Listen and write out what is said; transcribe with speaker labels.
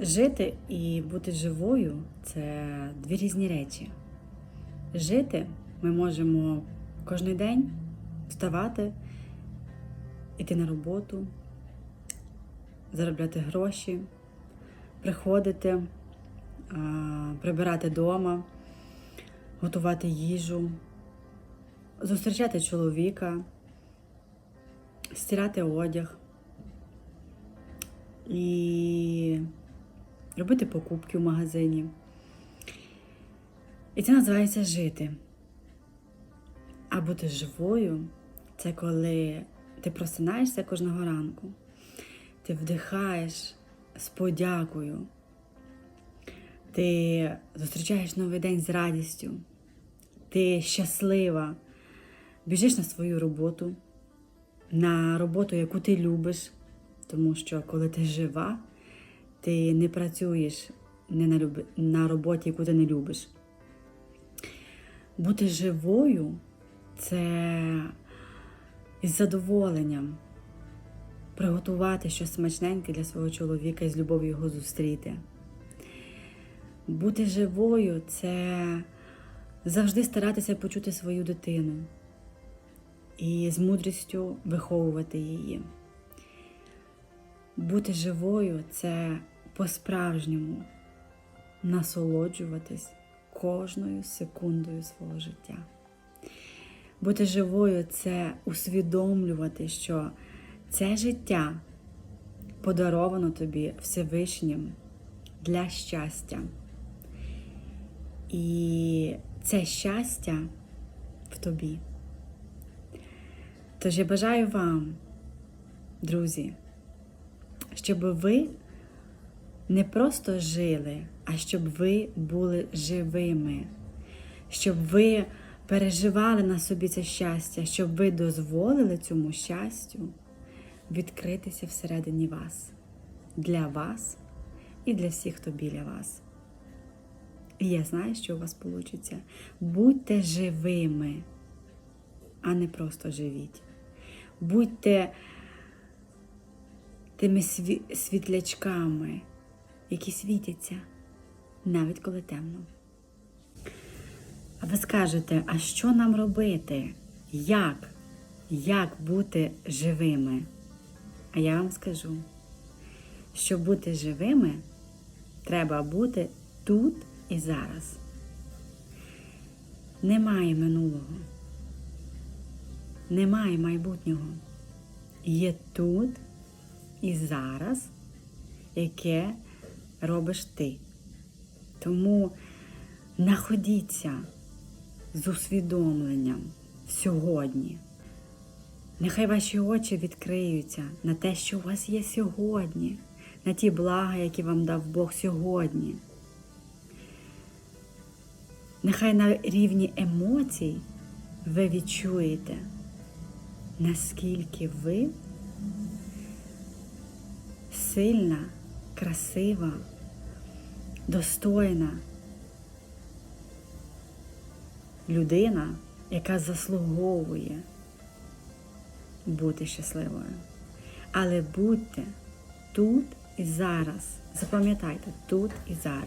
Speaker 1: Жити і бути живою це дві різні речі. Жити ми можемо кожен день вставати, йти на роботу, заробляти гроші, приходити, прибирати вдома, готувати їжу, зустрічати чоловіка, стирати одяг і робити покупки в магазині. І це називається жити. А бути живою це коли ти просинаєшся кожного ранку, ти вдихаєш з подякою, ти зустрічаєш новий день з радістю, ти щаслива, біжиш на свою роботу, на роботу, яку ти любиш, тому що коли ти жива, ти не працюєш не на, люб... на роботі, яку ти не любиш. Бути живою це із задоволенням приготувати щось смачненьке для свого чоловіка і з любов'ю його зустріти. Бути живою це завжди старатися почути свою дитину і з мудрістю виховувати її. Бути живою це по-справжньому насолоджуватись кожною секундою свого життя. Бути живою це усвідомлювати, що це життя подаровано тобі Всевишнім для щастя. І це щастя в тобі. Тож я бажаю вам, друзі, щоб ви не просто жили, а щоб ви були живими, щоб ви переживали на собі це щастя, щоб ви дозволили цьому щастю відкритися всередині вас, для вас і для всіх, хто біля вас. І я знаю, що у вас вийде. Будьте живими, а не просто живіть. Будьте тими світлячками, які світяться, навіть коли темно. А ви скажете, а що нам робити? Як? Як бути живими? А я вам скажу, щоб бути живими, треба бути тут і зараз. Немає минулого, немає майбутнього. Є тут і зараз, яке робиш ти. Тому знаходіться з усвідомленням сьогодні. Нехай ваші очі відкриються на те, що у вас є сьогодні, на ті блага, які вам дав Бог сьогодні. Нехай на рівні емоцій ви відчуєте, наскільки ви сильна, красива, достойна людина, яка заслуговує бути щасливою. Але будьте тут і зараз. Запам'ятайте, тут і зараз.